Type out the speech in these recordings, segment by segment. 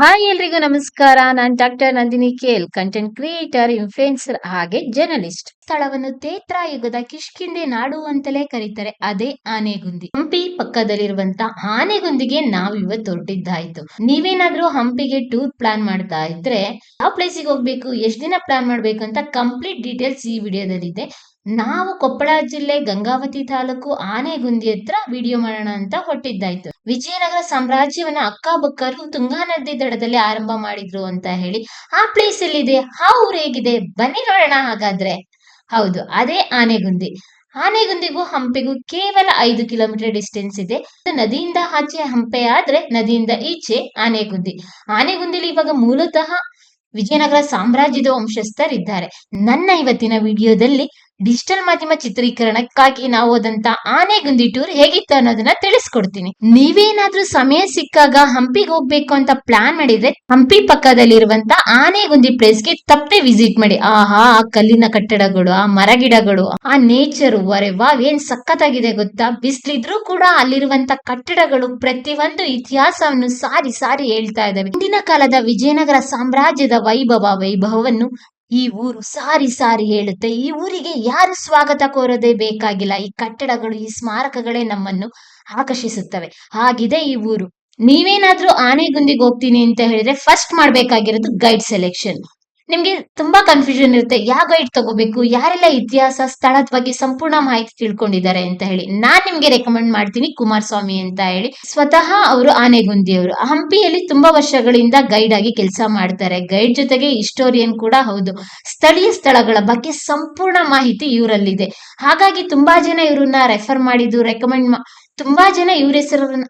Hi ಎಲ್ರಿಗೂ ನಮಸ್ಕಾರ. ನಾನ್ ಡಾಕ್ಟರ್ ನಂದಿನಿ ಕೇಲ್ ಕಂಟೆಂಟ್ ಕ್ರಿಯೇಟರ್ ಇನ್ಫ್ಲುಯೆನ್ಸರ್ ಹಾಗೆ ಜರ್ನಲಿಸ್ಟ್ ಸ್ಥಳವನ್ನು ತೇತ್ರ ಯುಗದ ಕಿಷ್ಕಿಂದೆ ನಾಡು ಅಂತಲೇ ಕರೀತಾರೆ. ಅದೇ ಆನೆಗುಂದಿ. ಹಂಪಿ ಪಕ್ಕದಲ್ಲಿರುವಂತ ಆನೆಗುಂದಿಗೆ ನಾವ್ ಇವತ್ತು ಹೊರಟಿದ್ದಾಯ್ತು ನೀವೇನಾದ್ರೂ ಹಂಪಿಗೆ ಟೂರ್ ಪ್ಲಾನ್ ಮಾಡ್ತಾ ಇದ್ರೆ ಯಾವ ಪ್ಲೇಸಿಗೆ ಹೋಗ್ಬೇಕು, ಎಷ್ಟ್ ದಿನ ಪ್ಲಾನ್ ಮಾಡ್ಬೇಕು ಅಂತ ಕಂಪ್ಲೀಟ್ ಡೀಟೇಲ್ಸ್ ಈ ವಿಡಿಯೋದಲ್ಲಿದೆ. ನಾವು ಕೊಪ್ಪಳ ಜಿಲ್ಲೆ ಗಂಗಾವತಿ ತಾಲೂಕು ಆನೆಗುಂದಿ ಹತ್ರ ವಿಡಿಯೋ ಮಾಡೋಣ ಅಂತ ಹೊಟ್ಟಿದ್ದಾಯ್ತು ವಿಜಯನಗರ ಸಾಮ್ರಾಜ್ಯವನ್ನ ಅಕ್ಕಬಕ್ಕರು ತುಂಗಾ ನದಿ ದಡದಲ್ಲಿ ಆರಂಭ ಮಾಡಿದ್ರು ಅಂತ ಹೇಳಿ ಆ ಪ್ಲೇಸ್ ಎಲ್ಲಿದೆ, ಆ ಊರು ಹೇಗಿದೆ? ಬನ್ನಿ ನೋಡೋಣ ಹಾಗಾದ್ರೆ. ಹೌದು, ಅದೇ ಆನೆಗುಂದಿ. ಆನೆಗುಂದಿಗೂ ಹಂಪೆಗೂ ಕೇವಲ ಐದು ಕಿಲೋಮೀಟರ್ ಡಿಸ್ಟೆನ್ಸ್ ಇದೆ. ನದಿಯಿಂದ ಆಚೆ ಹಂಪೆ ಆದ್ರೆ ನದಿಯಿಂದ ಈಚೆ ಆನೆಗುಂದಿ. ಆನೆಗುಂದಿಲಿ ಇವಾಗ ಮೂಲತಃ ವಿಜಯನಗರ ಸಾಮ್ರಾಜ್ಯದ ವಂಶಸ್ಥರಿದ್ದಾರೆ. ನನ್ನ ಇವತ್ತಿನ ವಿಡಿಯೋದಲ್ಲಿ ಡಿಜಿಟಲ್ ಮಾಧ್ಯಮ ಚಿತ್ರೀಕರಣಕ್ಕಾಗಿ ನಾವು ಹೋದಂತ ಆನೆಗುಂದಿ ಟೂರ್ ಹೇಗಿತ್ತು ಅನ್ನೋದನ್ನ ತಿಳಿಸ್ಕೊಡ್ತೀನಿ. ನೀವೇನಾದ್ರೂ ಸಮಯ ಸಿಕ್ಕಾಗ ಹಂಪಿಗೆ ಹೋಗ್ಬೇಕು ಅಂತ ಪ್ಲಾನ್ ಮಾಡಿದ್ರೆ, ಹಂಪಿ ಪಕ್ಕದಲ್ಲಿರುವಂತ ಆನೆಗುಂದಿ ಪ್ಲೇಸ್ಗೆ ತಪ್ಪೇ ವಿಸಿಟ್ ಮಾಡಿ. ಆಹಾ, ಆ ಕಲ್ಲಿನ ಕಟ್ಟಡಗಳು, ಆ ಮರಗಿಡಗಳು ಆ ನೇಚರ್ ವರೆ ವಾವ್ ಏನ್ ಸಖತ್ತಾಗಿದೆ ಗೊತ್ತಾ? ಬಿಸ್ಲಿದ್ರು ಕೂಡ ಅಲ್ಲಿರುವಂತ ಕಟ್ಟಡಗಳು ಪ್ರತಿಯೊಂದು ಇತಿಹಾಸವನ್ನು ಸಾರಿ ಸಾರಿ ಹೇಳ್ತಾ ಇದಾವೆ ಹಿಂದಿನ ಕಾಲದ ವಿಜಯನಗರ ಸಾಮ್ರಾಜ್ಯದ ವೈಭವ, ವೈಭವವನ್ನು ಈ ಊರು ಸಾರಿ ಸಾರಿ ಹೇಳುತ್ತೆ. ಈ ಊರಿಗೆ ಯಾರು ಸ್ವಾಗತ ಕೋರದೆ ಬೇಕಾಗಿಲ್ಲ. ಈ ಕಟ್ಟಡಗಳು, ಈ ಸ್ಮಾರಕಗಳೇ ನಮ್ಮನ್ನು ಆಕರ್ಷಿಸುತ್ತವೆ. ಹಾಗಿದೆ ಈ ಊರು. ನೀವೇನಾದ್ರೂ ಆನೆಗುಂದಿಗೆ ಹೋಗ್ತೀನಿ ಅಂತ ಹೇಳಿದ್ರೆ ಫಸ್ಟ್ ಮಾಡ್ಬೇಕಾಗಿರೋದು ಗೈಡ್ ಸೆಲೆಕ್ಷನ್ ನಿಮ್ಗೆ ತುಂಬಾ ಕನ್ಫ್ಯೂಷನ್ ಇರುತ್ತೆ. ಯಾವ ಗೈಡ್ ತಗೋಬೇಕು? ಯಾರೆಲ್ಲ ಇತಿಹಾಸ, ಸ್ಥಳದ ಬಗ್ಗೆ ಸಂಪೂರ್ಣ ಮಾಹಿತಿ ತಿಳ್ಕೊಂಡಿದ್ದಾರೆ ಅಂತ ಹೇಳಿ. ನಾನ್ ನಿಮ್ಗೆ ರೆಕಮೆಂಡ್ ಮಾಡ್ತೀನಿ ಕುಮಾರಸ್ವಾಮಿ ಅಂತ ಹೇಳಿ. ಸ್ವತಃ ಅವರು ಆನೆಗುಂದಿಯವರು. ಹಂಪಿಯಲ್ಲಿ ತುಂಬಾ ವರ್ಷಗಳಿಂದ ಗೈಡ್ ಆಗಿ ಕೆಲಸ ಮಾಡ್ತಾರೆ. ಗೈಡ್ ಜೊತೆಗೆ ಹಿಸ್ಟೋರಿಯನ್ ಕೂಡ ಹೌದು. ಸ್ಥಳೀಯ ಸ್ಥಳಗಳ ಬಗ್ಗೆ ಸಂಪೂರ್ಣ ಮಾಹಿತಿ ಇವರಲ್ಲಿದೆ. ಹಾಗಾಗಿ ತುಂಬಾ ಜನ ಇವ್ರನ್ನ ರೆಫರ್ ಮಾಡಿದ್ದು ರೆಕಮೆಂಡ್ ತುಂಬಾ ಜನ ಇವ್ರ ಹೆಸರನ್ನ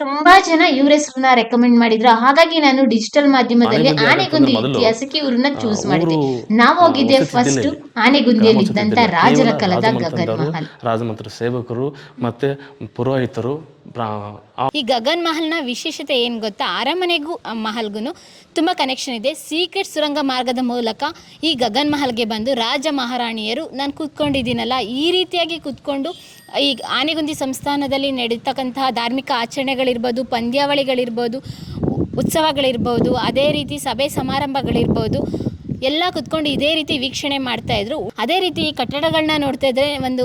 ತುಂಬಾ ಜನ ಇವ್ರ ಹೆಸರನ್ನ ರೆಕಮೆಂಡ್ ಮಾಡಿದ್ರು. ಹಾಗಾಗಿ ನಾನು ಡಿಜಿಟಲ್ ಮಾಧ್ಯಮದಲ್ಲಿ ಆನೆಗುಂದಿ ಇತಿಹಾಸಕ್ಕೆ ಇವ್ರನ್ನ ಚೂಸ್ ಮಾಡಿದೆ ನಾವು ಹೋಗಿದ್ದೆ ಫಸ್ಟ್ ಆನೆಗುಂದಿಯಲ್ಲಿ ಇದ್ದಂತ ರಾಜರ ಕಲದ ಗಗನ್ ಮಹಲ್. ರಾಜಮಂತ್ರ ಸೇವಕರು ಮತ್ತೆ ಪುರೋಹಿತರು ಈ ಗಗನ್ ಮಹಲ್ನ ವಿಶೇಷತೆ ಏನು ಗೊತ್ತಾ? ಅರಮನೆಗೂ ಮಹಲ್ಗೂ ತುಂಬ ಕನೆಕ್ಷನ್ ಇದೆ. ಸೀಕ್ರೆಟ್ ಸುರಂಗ ಮಾರ್ಗದ ಮೂಲಕ ಈ ಗಗನ್ ಮಹಲ್ಗೆ ಬಂದು ರಾಜ ಮಹಾರಾಣಿಯರು, ನಾನು ಕೂತ್ಕೊಂಡಿದ್ದೀನಲ್ಲ, ಈ ರೀತಿಯಾಗಿ ಕೂತ್ಕೊಂಡು ಈ ಆನೆಗುಂದಿ ಸಂಸ್ಥಾನದಲ್ಲಿ ನಡೀತಕ್ಕಂತಹ ಧಾರ್ಮಿಕ ಆಚರಣೆಗಳಿರ್ಬೋದು, ಪಂದ್ಯಾವಳಿಗಳಿರ್ಬೋದು, ಉತ್ಸವಗಳಿರ್ಬೋದು, ಅದೇ ರೀತಿ ಸಭೆ ಸಮಾರಂಭಗಳಿರ್ಬೋದು ಎಲ್ಲ ಕುತ್ಕೊಂಡು ಇದೇ ರೀತಿ ವೀಕ್ಷಣೆ ಮಾಡ್ತಾ ಇದ್ರು. ಅದೇ ರೀತಿ ಈ ಕಟ್ಟಡಗಳನ್ನ ನೋಡ್ತಾ ಇದ್ರೆ ಒಂದು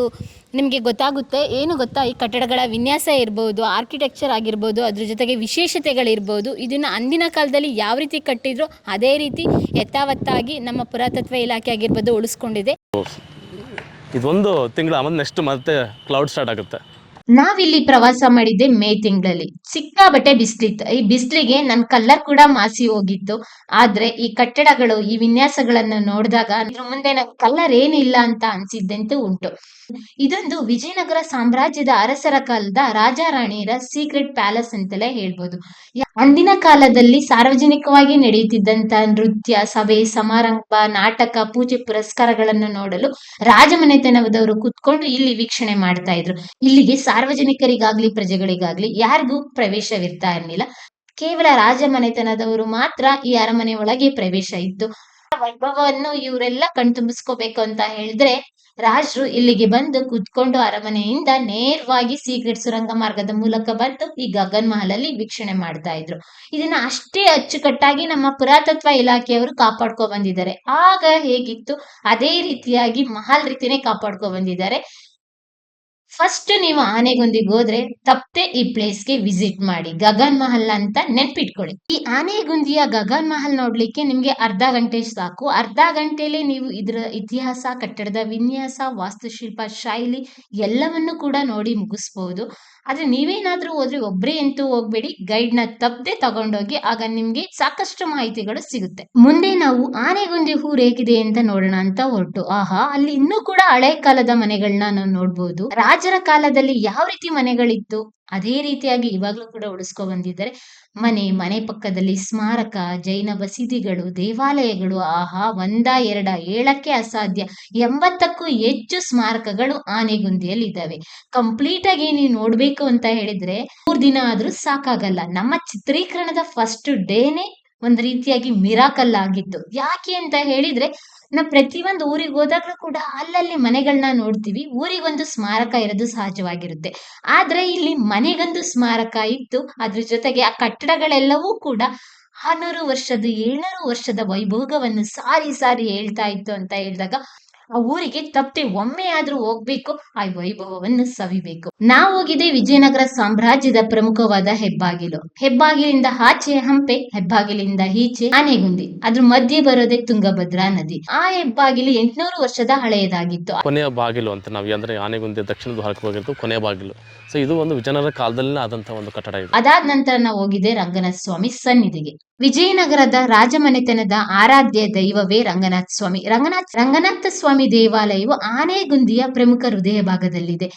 ನಿಮಗೆ ಗೊತ್ತಾಗುತ್ತೆ. ಏನು ಗೊತ್ತಾ? ಈ ಕಟ್ಟಡಗಳ ವಿನ್ಯಾಸ ಇರ್ಬೋದು ಆರ್ಕಿಟೆಕ್ಚರ್ ಆಗಿರ್ಬೋದು, ಅದ್ರ ಜೊತೆಗೆ ವಿಶೇಷತೆಗಳಿರ್ಬೋದು. ಇದನ್ನು ಅಂದಿನ ಕಾಲದಲ್ಲಿ ಯಾವ ರೀತಿ ಕಟ್ಟಿದ್ರು, ಅದೇ ರೀತಿ ಯಥಾವತ್ತಾಗಿ ನಮ್ಮ ಪುರಾತತ್ವ ಇಲಾಖೆ ಆಗಿರ್ಬೋದು ಉಳಿಸ್ಕೊಂಡಿದೆ. ಇದೊಂದು ತಿಂಗಳ ಆಮೇಲೆ ನೆಕ್ಸ್ಟ್ ಮತ್ತೆ ಕ್ಲೌಡ್ ಸ್ಟಾರ್ಟ್ ಆಗುತ್ತೆ. ನಾವಿಲ್ಲಿ ಪ್ರವಾಸ ಮಾಡಿದ್ದೆ ಮೇ ತಿಂಗಳಲ್ಲಿ. ಸಿಕ್ಕಾಬಟ್ಟೆ ಬಿಸಿಲಿತ್ತು. ಈ ಬಿಸ್ಲಿಗೆ ನನ್ನ ಕಲ್ಲರ್ ಕೂಡ ಮಾಸಿ ಹೋಗಿತ್ತು. ಆದ್ರೆ ಈ ಕಟ್ಟಡಗಳು, ಈ ವಿನ್ಯಾಸಗಳನ್ನ ನೋಡಿದಾಗ ಇದ್ರ ಮುಂದೆ ನನ್ ಕಲ್ಲರ್ ಏನಿಲ್ಲ ಅಂತ ಅನ್ಸಿದ್ದಂತೂ ಉಂಟು. ಇದೊಂದು ವಿಜಯನಗರ ಸಾಮ್ರಾಜ್ಯದ ಅರಸರ ಕಾಲದ ರಾಜ ರಾಣಿಯರ ಸೀಕ್ರೆಟ್ ಪ್ಯಾಲೇಸ್ ಅಂತಲೇ ಹೇಳ್ಬೋದು. ಅಂದಿನ ಕಾಲದಲ್ಲಿ ಸಾರ್ವಜನಿಕವಾಗಿ ನಡೆಯುತ್ತಿದ್ದಂತ ನೃತ್ಯ, ಸಭೆ, ಸಮಾರಂಭ, ನಾಟಕ, ಪೂಜೆ ಪುರಸ್ಕಾರಗಳನ್ನು ನೋಡಲು ರಾಜಮನೆತನದವರು ಕುತ್ಕೊಂಡು ಇಲ್ಲಿ ವೀಕ್ಷಣೆ ಮಾಡ್ತಾ ಇದ್ರು. ಇಲ್ಲಿಗೆ ಸಾರ್ವಜನಿಕರಿಗಾಗ್ಲಿ, ಪ್ರಜೆಗಳಿಗಾಗ್ಲಿ ಯಾರಿಗೂ ಪ್ರವೇಶವಿರ್ತಾ ಇರ್ಲಿಲ್ಲ. ಕೇವಲ ರಾಜಮನೆತನದವರು ಮಾತ್ರ ಈ ಅರಮನೆ ಒಳಗೆ ಪ್ರವೇಶ ಇತ್ತು. ವೈಭವವನ್ನು ಇವರೆಲ್ಲ ಕಣ್ತುಂಬಿಸ್ಕೋಬೇಕು ಅಂತ ಹೇಳಿದ್ರೆ ರಾಜರು ಇಲ್ಲಿಗೆ ಬಂದು ಕುತ್ಕೊಂಡು ಅರಮನೆಯಿಂದ ನೇರವಾಗಿ ಸೀಕ್ರೆಟ್ ಸುರಂಗ ಮಾರ್ಗದ ಮೂಲಕ ಬಂದು ಈ ಗಗನ್ ಮಹಲ್ ಅಲ್ಲಿ ವೀಕ್ಷಣೆ ಮಾಡ್ತಾ ಇದ್ರು. ಇದನ್ನ ಅಷ್ಟೇ ಅಚ್ಚುಕಟ್ಟಾಗಿ ನಮ್ಮ ಪುರಾತತ್ವ ಇಲಾಖೆಯವರು ಕಾಪಾಡ್ಕೊ ಬಂದಿದ್ದಾರೆ. ಆಗ ಹೇಗಿತ್ತು? ಅದೇ ರೀತಿಯಾಗಿ ಮಹಲ್ ರೀತಿನೇ ಕಾಪಾಡ್ಕೊ ಬಂದಿದ್ದಾರೆ. ಫಸ್ಟ್ ನೀವು ಆನೆಗುಂದಿಗೆ ಹೋದ್ರೆ ತಪ್ಪದೆ ಈ ಪ್ಲೇಸ್ಗೆ ವಿಸಿಟ್ ಮಾಡಿ, ಗಗನ್ ಮಹಲ್ ಅಂತ ನೆನ್ಪಿಟ್ಕೊಳ್ಳಿ. ಈ ಆನೆಗುಂದಿಯ ಗಗನ್ ಮಹಲ್ ನೋಡ್ಲಿಕ್ಕೆ ನಿಮ್ಗೆ ಅರ್ಧ ಗಂಟೆ ಸಾಕು. ಅರ್ಧ ಗಂಟೆಲಿ ನೀವು ಇದರ ಇತಿಹಾಸ, ಕಟ್ಟಡದ ವಿನ್ಯಾಸ, ವಾಸ್ತುಶಿಲ್ಪ, ಶೈಲಿ ಎಲ್ಲವನ್ನು ಕೂಡ ನೋಡಿ ಮುಗಿಸ್ಬಹುದು ಆದ್ರೆ ನೀವೇನಾದ್ರೂ ಹೋದ್ರೆ ಒಬ್ರೇ ಅಂತೂ ಹೋಗ್ಬೇಡಿ ಗೈಡ್ನ ತಪ್ಪದೆ ತಗೊಂಡೋಗಿ ಆಗ ನಿಮ್ಗೆ ಸಾಕಷ್ಟು ಮಾಹಿತಿಗಳು ಸಿಗುತ್ತೆ. ಮುಂದೆ ನಾವು ಆನೆಗುಂದಿ ಹೂ ಹೇಗಿದೆ ಅಂತ ನೋಡೋಣ ಅಂತ ಹೊರಟು. ಆಹಾ, ಅಲ್ಲಿ ಇನ್ನೂ ಕೂಡ ಹಳೆ ಕಾಲದ ಮನೆಗಳನ್ನ ನಾವು ನೋಡ್ಬೋದು. ರಾಜರ ಕಾಲದಲ್ಲಿ ಯಾವ ರೀತಿ ಮನೆಗಳಿತ್ತು? ಅದೇ ರೀತಿಯಾಗಿ ಇವಾಗಲೂ ಕೂಡ ಉಳಿಸ್ಕೊ ಬಂದಿದ್ದಾರೆ. ಮನೆ ಮನೆ ಪಕ್ಕದಲ್ಲಿ ಸ್ಮಾರಕ, ಜೈನ ಬಸೀದಿಗಳು ದೇವಾಲಯಗಳು, ಆಹಾ, ಒಂದ, ಎರಡ, ಏಳಕ್ಕೆ ಅಸಾಧ್ಯ. ಎಂಬತ್ತಕ್ಕೂ ಹೆಚ್ಚು ಸ್ಮಾರಕಗಳು ಆನೆಗುಂದಿಯಲ್ಲಿ ಇದ್ದಾವೆ ಕಂಪ್ಲೀಟ್ ಆಗಿ ನೀವು ನೋಡ್ಬೇಕು ಅಂತ ಹೇಳಿದ್ರೆ ಮೂರ್ ದಿನ ಆದ್ರೂ ಸಾಕಾಗಲ್ಲ. ನಮ್ಮ ಚಿತ್ರೀಕರಣದ ಫಸ್ಟ್ ಡೇನೆ ಒಂದ್ ರೀತಿಯಾಗಿ ಮಿರಾಕಲ್ ಆಗಿತ್ತು. ಯಾಕೆ ಅಂತ ಹೇಳಿದ್ರೆ ನಾವು ಪ್ರತಿಯೊಂದು ಊರಿಗೆ ಹೋದಾಗ್ಲೂ ಕೂಡ ಅಲ್ಲಲ್ಲಿ ಮನೆಗಳನ್ನ ನೋಡ್ತೀವಿ. ಊರಿಗೊಂದು ಸ್ಮಾರಕ ಇರೋದು ಸಹಜವಾಗಿರುತ್ತೆ. ಆದ್ರೆ ಇಲ್ಲಿ ಮನೆಗೊಂದು ಸ್ಮಾರಕ ಇತ್ತು. ಅದ್ರ ಜೊತೆಗೆ ಆ ಕಟ್ಟಡಗಳೆಲ್ಲವೂ ಕೂಡ ಆರ್ನೂರು ವರ್ಷದ, ಏಳ್ನೂರು ವರ್ಷದ ವೈಭೋಗವನ್ನು ಸಾರಿ ಸಾರಿ ಹೇಳ್ತಾ ಇತ್ತು ಅಂತ ಹೇಳಿದಾಗ ಆ ಊರಿಗೆ ತಪ್ಪದೆ ಒಮ್ಮೆ ಆದ್ರೂ ಹೋಗ್ಬೇಕು ಆ ವೈಭವವನ್ನು ಸವಿಬೇಕು. ನಾವು ಹೋಗಿದೆ ವಿಜಯನಗರ ಸಾಮ್ರಾಜ್ಯದ ಪ್ರಮುಖವಾದ ಹೆಬ್ಬಾಗಿಲು. ಹೆಬ್ಬಾಗಿಲಿಂದ ಆಚೆ ಹಂಪೆ ಹೆಬ್ಬಾಗಿಲಿಂದ ಈಚೆ ಆನೆಗುಂದಿ. ಅದ್ರ ಮಧ್ಯೆ ಬರೋದೇ ತುಂಗಭದ್ರಾ ನದಿ. ಆ ಹೆಬ್ಬಾಗಿಲು ಎಂಟ್ನೂರು ವರ್ಷದ ಹಳೆಯದಾಗಿತ್ತು. ಕೊನೆಯ ಬಾಗಿಲು ಅಂತ ನಾವು ಅಂದ್ರೆ ಆನೆಗುಂದಿ ದಕ್ಷಿಣ ಹೋಗಿರೋದು ಕೊನೆಯ ಬಾಗಿಲು. ಸೊ ಇದು ಒಂದು ವಿಜಯನಗರ ಕಾಲದಲ್ಲಿ ಆದಂತಹ ಒಂದು ಕಟ್ಟಡ ಇದೆ. ಅದಾದ ನಂತರ ನಾವು ಹೋಗಿದೆ ರಂಗನಾಥ ಸ್ವಾಮಿ ಸನ್ನಿಧಿಗೆ. ವಿಜಯನಗರದ ರಾಜಮನೆತನದ ಆರಾಧ್ಯ ದೈವವೇ ರಂಗನಾಥ ಸ್ವಾಮಿ. ರಂಗನಾಥ ರಂಗನಾಥ ಸ್ವಾಮಿ ದೇವಾಲಯವು ಆನೆಗುಂದಿಯ ಪ್ರಮುಖ ಹೃದಯ ಭಾಗದಲ್ಲಿದೆ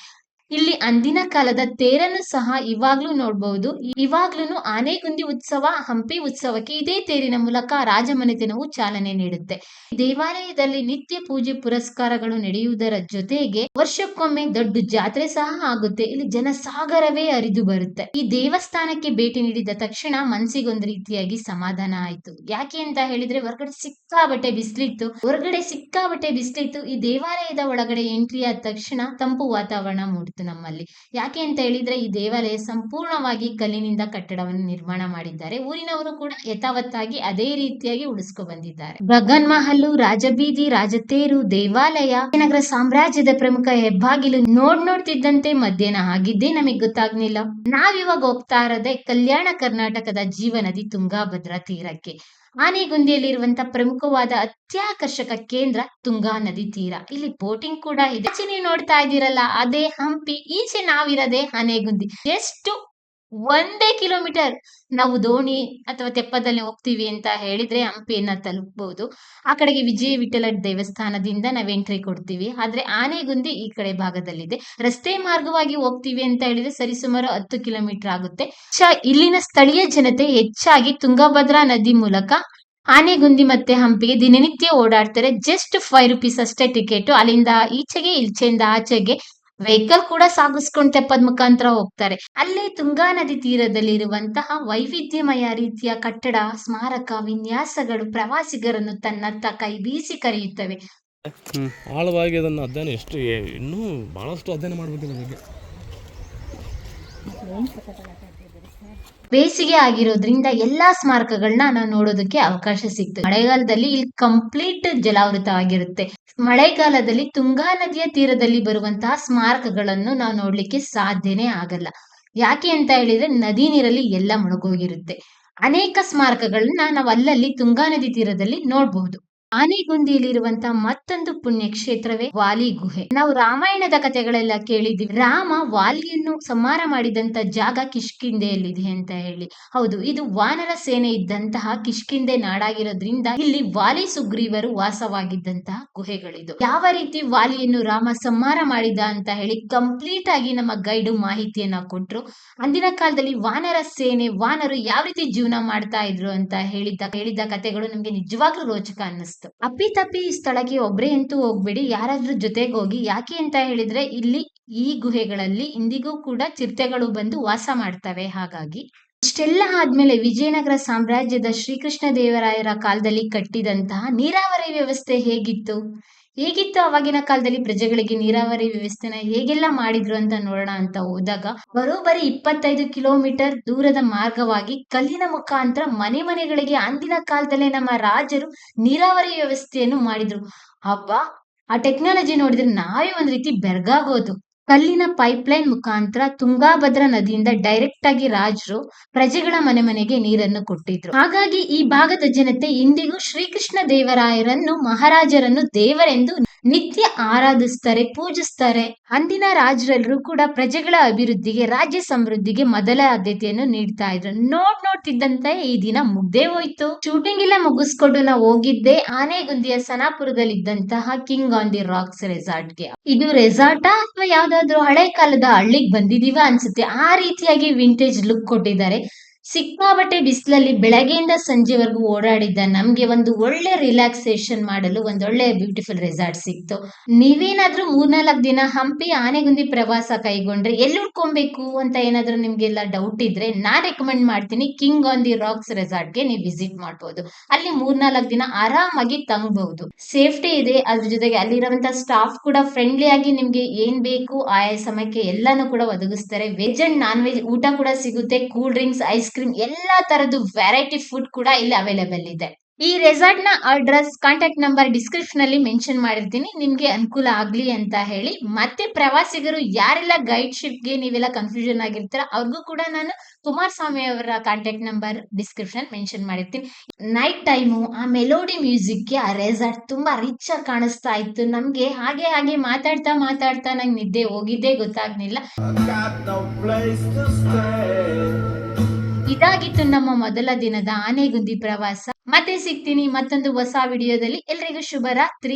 ಇಲ್ಲಿ ಅಂದಿನ ಕಾಲದ ತೇರನ್ನು ಸಹ ಇವಾಗ್ಲೂ ನೋಡಬಹುದು ಇವಾಗ್ಲೂ ಆನೆಗುಂದಿ ಉತ್ಸವ, ಹಂಪಿ ಉತ್ಸವಕ್ಕೆ ಇದೇ ತೇರಿನ ಮೂಲಕ ರಾಜಮನೆತನವು ಚಾಲನೆ ನೀಡುತ್ತೆ. ದೇವಾಲಯದಲ್ಲಿ ನಿತ್ಯ ಪೂಜೆ ಪುರಸ್ಕಾರಗಳು ನಡೆಯುವುದರ ಜೊತೆಗೆ ವರ್ಷಕ್ಕೊಮ್ಮೆ ದೊಡ್ಡ ಜಾತ್ರೆ ಸಹ ಆಗುತ್ತೆ. ಇಲ್ಲಿ ಜನಸಾಗರವೇ ಅರಿದು ಬರುತ್ತೆ. ಈ ದೇವಸ್ಥಾನಕ್ಕೆ ಭೇಟಿ ನೀಡಿದ ತಕ್ಷಣ ಮನ್ಸಿಗೊಂದು ರೀತಿಯಾಗಿ ಸಮಾಧಾನ ಆಯ್ತು. ಯಾಕೆ ಅಂತ ಹೇಳಿದ್ರೆ ಹೊರಗಡೆ ಸಿಕ್ಕಾಬಟ್ಟೆ ಬಿಸಿಲಿತ್ತು. ಹೊರಗಡೆ ಸಿಕ್ಕಾಬಟ್ಟೆ ಬಿಸಿಲಿತ್ತು. ಈ ದೇವಾಲಯದ ಒಳಗಡೆ ಎಂಟ್ರಿ ಆದ ತಕ್ಷಣ ತಂಪು ವಾತಾವರಣ ಮೂಡಿತು. ನಮ್ಮಲ್ಲಿ. ಯಾಕೆ ಅಂತ ಹೇಳಿದ್ರೆ ಈ ದೇವಾಲಯ ಸಂಪೂರ್ಣವಾಗಿ ಕಲ್ಲಿನಿಂದ ಕಟ್ಟಡವನ್ನು ನಿರ್ಮಾಣ ಮಾಡಿದ್ದಾರೆ. ಊರಿನವರು ಕೂಡ ಯಥಾವತ್ತಾಗಿ ಅದೇ ರೀತಿಯಾಗಿ ಉಳಿಸ್ಕೊ ಬಂದಿದ್ದಾರೆ. ಗಗನ್ ಮಹಲ್ಲು ರಾಜಬೀದಿ, ರಾಜತೇರು, ದೇವಾಲಯ, ನಗರ ಸಾಮ್ರಾಜ್ಯದ ಪ್ರಮುಖ ಹೆಬ್ಬಾಗಿಲು ನೋಡ್ ನೋಡ್ತಿದ್ದಂತೆ ಮಧ್ಯಾಹ್ನ ಆಗಿದ್ದೇ ನಮಗೆ ಗೊತ್ತಾಗ್ಲಿಲ್ಲ. ನಾವಿವಾಗ ಹೋಗ್ತಾ ಇರೋದೇ ಕಲ್ಯಾಣ ಕರ್ನಾಟಕದ ಜೀವನದಿ ತುಂಗಾಭದ್ರಾ ತೀರಕ್ಕೆ. ಆನೆಗುಂದಿಯಲ್ಲಿರುವಂತ ಪ್ರಮುಖವಾದ ಅತ್ಯಾಕರ್ಷಕ ಕೇಂದ್ರ ತುಂಗಾ ನದಿ ತೀರ. ಇಲ್ಲಿ ಬೋಟಿಂಗ್ ಕೂಡ ಇದೆ. ಆಚೆ ನೀವು ನೋಡ್ತಾ ಇದ್ದೀರಲ್ಲ, ಅದೇ ಹಂಪಿ, ಈಚೆ ನಾವಿರದೆ ಆನೆಗುಂದಿ. ಎಷ್ಟು ಒಂದೇ ಕಿಲೋಮೀಟರ್ ನಾವು ದೋಣಿ ಅಥವಾ ತೆಪ್ಪದಲ್ಲಿ ಹೋಗ್ತೀವಿ ಅಂತ ಹೇಳಿದ್ರೆ ಹಂಪಿಯನ್ನ ತಲುಪಬಹುದು ಆ ಕಡೆಗೆ ವಿಜಯ ವಿಠಲ ದೇವಸ್ಥಾನದಿಂದ ನಾವು ಎಂಟ್ರಿ ಕೊಡ್ತೀವಿ. ಆದ್ರೆ ಆನೆಗುಂದಿ ಈ ಕಡೆ ಭಾಗದಲ್ಲಿದೆ. ರಸ್ತೆ ಮಾರ್ಗವಾಗಿ ಹೋಗ್ತೀವಿ ಅಂತ ಹೇಳಿದ್ರೆ ಸರಿಸುಮಾರು ಹತ್ತು ಕಿಲೋಮೀಟರ್ ಆಗುತ್ತೆ. ಇಲ್ಲಿನ ಸ್ಥಳೀಯ ಜನತೆ ಹೆಚ್ಚಾಗಿ ತುಂಗಭದ್ರಾ ನದಿ ಮೂಲಕ ಆನೆಗುಂದಿ ಮತ್ತೆ ಹಂಪಿಗೆ ದಿನನಿತ್ಯ ಓಡಾಡ್ತಾರೆ. ಜಸ್ಟ್ ಫೈವ್ ರುಪೀಸ್ ಅಷ್ಟೇ ಟಿಕೆಟ್. ಅಲ್ಲಿಂದ ಈಚೆಗೆ ಈಚೆಯಿಂದ ಆಚೆಗೆ ವೆಹಿಕಲ್ ಕೂಡ ಸಾಗಿಸ್ಕೊಂಡು ತೆಪ್ಪದ ಮುಖಾಂತರ ಹೋಗ್ತಾರೆ. ಅಲ್ಲೇ ತುಂಗಾ ನದಿ ತೀರದಲ್ಲಿರುವಂತಹ ವೈವಿಧ್ಯಮಯ ರೀತಿಯ ಕಟ್ಟಡ ಸ್ಮಾರಕ ವಿನ್ಯಾಸಗಳು ಪ್ರವಾಸಿಗರನ್ನು ತನ್ನತ್ತ ಕೈ ಬೀಸಿ ಕರೆಯುತ್ತವೆ. ಆಳವಾಗಿ ಅದನ್ನು ಅಧ್ಯಯನ ಎಷ್ಟು ಇನ್ನೂ ಬಹಳಷ್ಟು ಅಧ್ಯಯನ ಮಾಡಬೇಕು ಬಗ್ಗೆ. ಬೇಸಿಗೆ ಆಗಿರೋದ್ರಿಂದ ಎಲ್ಲಾ ಸ್ಮಾರಕಗಳನ್ನ ನಾವು ನೋಡೋದಕ್ಕೆ ಅವಕಾಶ ಸಿಕ್ತು ಮಳೆಗಾಲದಲ್ಲಿ ಇಲ್ಲಿ ಕಂಪ್ಲೀಟ್ ಜಲಾವೃತ ಆಗಿರುತ್ತೆ ಮಳೆಗಾಲದಲ್ಲಿ ತುಂಗಾ ನದಿಯ ತೀರದಲ್ಲಿ ಬರುವಂತಹ ಸ್ಮಾರಕಗಳನ್ನು ನಾವು ನೋಡ್ಲಿಕ್ಕೆ ಸಾಧ್ಯನೇ ಆಗಲ್ಲ. ಯಾಕೆ ಅಂತ ಹೇಳಿದ್ರೆ ನದಿ ನೀರಲ್ಲಿ ಎಲ್ಲ ಮುಳುಗೋಗಿರುತ್ತೆ. ಅನೇಕ ಸ್ಮಾರಕಗಳನ್ನ ನಾವು ಅಲ್ಲಲ್ಲಿ ತುಂಗಾ ನದಿ ತೀರದಲ್ಲಿ ನೋಡಬಹುದು ಆನೆಗುಂದಿಯಲ್ಲಿರುವಂತಹ ಮತ್ತೊಂದು ಪುಣ್ಯ ಕ್ಷೇತ್ರವೇ ವಾಲಿ ಗುಹೆ. ನಾವು ರಾಮಾಯಣದ ಕಥೆಗಳೆಲ್ಲ ಕೇಳಿದ್ವಿ ರಾಮ ವಾಲಿಯನ್ನು ಸಂಹಾರ ಮಾಡಿದಂತ ಜಾಗ ಕಿಷ್ಕಿಂದೆಯಲ್ಲಿದೆ ಅಂತ ಹೇಳಿ. ಹೌದು, ಇದು ವಾನರ ಸೇನೆ ಇದ್ದಂತಹ ಕಿಷ್ಕಿಂದೆ ನಾಡಾಗಿರೋದ್ರಿಂದ ಇಲ್ಲಿ ವಾಲಿ ಸುಗ್ರೀವರು ವಾಸವಾಗಿದ್ದಂತಹ ಗುಹೆಗಳಿದು. ಯಾವ ರೀತಿ ವಾಲಿಯನ್ನು ರಾಮ ಸಂಹಾರ ಮಾಡಿದ ಅಂತ ಹೇಳಿ ಕಂಪ್ಲೀಟ್ ಆಗಿ ನಮ್ಮ ಗೈಡು ಮಾಹಿತಿಯನ್ನ ಕೊಟ್ರು. ಅಂದಿನ ಕಾಲದಲ್ಲಿ ವಾನರ ಸೇನೆ, ವಾನರು ಯಾವ ರೀತಿ ಜೀವನ ಮಾಡ್ತಾ ಇದ್ರು ಅಂತ ಹೇಳಿದ್ದ ಹೇಳಿದ ಕಥೆಗಳು ನಮ್ಗೆ ನಿಜವಾಗ್ಲೂ ರೋಚಕ ಅನ್ನಿಸ್ತು. ಅಪ್ಪಿ ತಪ್ಪಿ ಈ ಸ್ಥಳಕ್ಕೆ ಒಬ್ರೇ ಅಂತೂ ಹೋಗ್ಬೇಡಿ, ಯಾರಾದ್ರೂ ಜೊತೆಗೆ ಹೋಗಿ. ಯಾಕೆ ಅಂತ ಹೇಳಿದ್ರೆ, ಇಲ್ಲಿ ಈ ಗುಹೆಗಳಲ್ಲಿ ಇಂದಿಗೂ ಕೂಡ ಚಿರತೆಗಳು ಬಂದು ವಾಸ ಮಾಡ್ತವೆ. ಹಾಗಾಗಿ ಇಷ್ಟೆಲ್ಲ ಆದ್ಮೇಲೆ ವಿಜಯನಗರ ಸಾಮ್ರಾಜ್ಯದ ಶ್ರೀಕೃಷ್ಣ ದೇವರಾಯರ ಕಾಲದಲ್ಲಿ ಕಟ್ಟಿದಂತಹ ನೀರಾವರಿ ವ್ಯವಸ್ಥೆ ಹೇಗಿತ್ತು? ಹೇಗಿತ್ತು ಅವಾಗಿನ ಕಾಲದಲ್ಲಿ ಪ್ರಜೆಗಳಿಗೆ ನೀರಾವರಿ ವ್ಯವಸ್ಥೆನ ಹೇಗೆಲ್ಲ ಮಾಡಿದ್ರು ಅಂತ ನೋಡೋಣ ಅಂತ ಹೋದಾಗ, ಬರೋಬ್ಬರಿ ಇಪ್ಪತ್ತೈದು ಕಿಲೋಮೀಟರ್ ದೂರದ ಮಾರ್ಗವಾಗಿ ಕಲ್ಲಿನ ಮುಖಾಂತರ ಮನೆ ಮನೆಗಳಿಗೆ ಅಂದಿನ ಕಾಲದಲ್ಲೇ ನಮ್ಮ ರಾಜರು ನೀರಾವರಿ ವ್ಯವಸ್ಥೆಯನ್ನು ಮಾಡಿದ್ರು. ಅಬ್ಬಾ, ಆ ಟೆಕ್ನಾಲಜಿ ನೋಡಿದ್ರೆ ನಾವೇ ಒಂದ್ ರೀತಿ ಬೆರ್ಗಾಗೋದು. ಕಲ್ಲಿನ ಪೈಪ್ಲೈನ್ ಮುಖಾಂತರ ತುಂಗಾಭದ್ರಾ ನದಿಯಿಂದ ಡೈರೆಕ್ಟ್ ಆಗಿ ರಾಜರು ಪ್ರಜೆಗಳ ಮನೆ ಮನೆಗೆ ನೀರನ್ನು ಕೊಟ್ಟಿದ್ರು. ಹಾಗಾಗಿ ಈ ಭಾಗದ ಜನತೆ ಇಂದಿಗೂ ಶ್ರೀಕೃಷ್ಣ ದೇವರಾಯರನ್ನು ಮಹಾರಾಜರನ್ನು ದೇವರೆಂದು ನಿತ್ಯ ಆರಾಧಿಸ್ತಾರೆ, ಪೂಜಿಸ್ತಾರೆ. ಅಂದಿನ ರಾಜರೆಲ್ಲರೂ ಕೂಡ ಪ್ರಜೆಗಳ ಅಭಿವೃದ್ಧಿಗೆ, ರಾಜ್ಯ ಸಮೃದ್ಧಿಗೆ ಮೊದಲ ಆದ್ಯತೆಯನ್ನು ನೀಡ್ತಾ ಇದ್ರು. ನೋಡ್ ನೋಡ್ತಿದ್ದಂತೆ ಈ ದಿನ ಮುಗ್ದೇ ಹೋಯ್ತು. ಶೂಟಿಂಗ್ ಎಲ್ಲ ಮುಗಿಸ್ಕೊಂಡು ನಾವು ಹೋಗಿದ್ದೆ. ಆನೆಗುಂದಿಯ ಸನಾಪುರದಲ್ಲಿದ್ದಂತಹ ಕಿಂಗ್ ಆನ್ ದಿ ರಾಕ್ಸ್ ರೆಸಾರ್ಟ್ಗೆ ಇದು ರೆಸಾರ್ಟಾ ಅಥವಾ ಯಾವ್ದಾದ್ರು ಹಳೆ ಕಾಲದ ಹಳ್ಳಿಗೆ ಬಂದಿದೀವ ಅನ್ಸುತ್ತೆ. ಆ ರೀತಿಯಾಗಿ ವಿಂಟೇಜ್ ಲುಕ್ ಕೊಟ್ಟಿದ್ದಾರೆ. ಸಿಕ್ಕಾಬಟ್ಟೆ ಬಿಸಿಲಲ್ಲಿ ಬೆಳಗ್ಗೆಯಿಂದ ಸಂಜೆವರೆಗೂ ಓಡಾಡಿದ್ದ ನಮ್ಗೆ ಒಂದು ಒಳ್ಳೆ ರಿಲ್ಯಾಕ್ಸೇಷನ್ ಮಾಡಲು ಒಂದೊಳ್ಳೆ ಬ್ಯೂಟಿಫುಲ್ ರೆಸಾರ್ಟ್ ಸಿಕ್ತು. ನೀವೇನಾದ್ರೂ ಮೂರ್ನಾಲ್ಕು ದಿನ ಹಂಪಿ, ಆನೆಗುಂದಿ ಪ್ರವಾಸ ಕೈಗೊಂಡ್ರೆ ಎಲ್ಲಿ ಉಳ್ಕೊಬೇಕು ಅಂತ ಏನಾದ್ರೂ ನಿಮಗೆಲ್ಲ ಡೌಟ್ ಇದ್ರೆ ನಾನ್ ರೆಕಮೆಂಡ್ ಮಾಡ್ತೀನಿ ಕಿಂಗ್ ಆನ್ ದಿ ರಾಕ್ಸ್ ರೆಸಾರ್ಟ್ಗೆ ನೀವು ವಿಸಿಟ್ ಮಾಡ್ಬೋದು. ಅಲ್ಲಿ ಮೂರ್ನಾಲ್ಕು ದಿನ ಆರಾಮಾಗಿ ತಂಗಬಹುದು ಸೇಫ್ಟಿ ಇದೆ, ಅದ್ರ ಜೊತೆಗೆ ಅಲ್ಲಿರುವಂತ ಸ್ಟಾಫ್ ಕೂಡ ಫ್ರೆಂಡ್ಲಿ ಆಗಿ ನಿಮ್ಗೆ ಏನ್ ಬೇಕು ಆಯಾ ಸಮಯಕ್ಕೆ ಎಲ್ಲಾನು ಕೂಡ ಒದಗಿಸ್ತಾರೆ. ವೆಜ್ ಅಂಡ್ ನಾನ್ ವೆಜ್ ಊಟ ಕೂಡ ಸಿಗುತ್ತೆ. ಕೂಲ್ ಡ್ರಿಂಕ್ಸ್ ಐಸ್ ಕ್ರೀಮ್ ಎಲ್ಲಾ ತರದ್ದು ವೆರೈಟಿ ಫುಡ್ ಕೂಡ ಇಲ್ಲಿ ಅವೈಲೇಬಲ್ ಇದೆ. ಈ ರೆಸಾರ್ಟ್ನ ಅಡ್ರೆಸ್ ಕಾಂಟ್ಯಾಕ್ಟ್ ನಂಬರ್ ಡಿಸ್ಕ್ರಿಪ್ಷನ್ ಅಲ್ಲಿ ಮೆನ್ಷನ್ ಮಾಡಿರ್ತೀನಿ. ನಿಮ್ಗೆ ಅನುಕೂಲ ಆಗ್ಲಿ ಅಂತ ಹೇಳಿ. ಮತ್ತೆ ಪ್ರವಾಸಿಗರು ಯಾರೆಲ್ಲ ಗೈಡ್ ಶಿಪ್ಗೆ ನೀವೆಲ್ಲ ಕನ್ಫ್ಯೂಷನ್ ಆಗಿರ್ತೀರ, ಅವ್ರಿಗೂ ಕೂಡ ನಾನು ಕುಮಾರಸ್ವಾಮಿ ಅವರ ಕಾಂಟ್ಯಾಕ್ಟ್ ನಂಬರ್ ಡಿಸ್ಕ್ರಿಪ್ಷನ್ ಮೆನ್ಷನ್ ಮಾಡಿರ್ತೀನಿ. ನೈಟ್ ಟೈಮು ಆ ಮೆಲೋಡಿ ಮ್ಯೂಸಿಕ್ಗೆ ಆ ರೆಸಾರ್ಟ್ ತುಂಬಾ ರಿಚ್ ಆಗಿ ಕಾಣಿಸ್ತಾ ಇತ್ತು. ನಮ್ಗೆ ಹಾಗೆ ಹಾಗೆ ಮಾತಾಡ್ತಾ ಮಾತಾಡ್ತಾ ನಂಗೆ ನಿದ್ದೆ ಹೋಗಿದ್ದೇ ಗೊತ್ತಾಗ್ಲಿಲ್ಲ. ಇದಾಗಿತ್ತು ನಮ್ಮ ಮೊದಲ ದಿನದ ಆನೆಗುಂದಿ ಪ್ರವಾಸ. ಮತ್ತೆ ಸಿಗ್ತೀನಿ ಮತ್ತೊಂದು ಹೊಸ ವಿಡಿಯೋದಲ್ಲಿ. ಎಲ್ರಿಗೂ ಶುಭರಾತ್ರಿ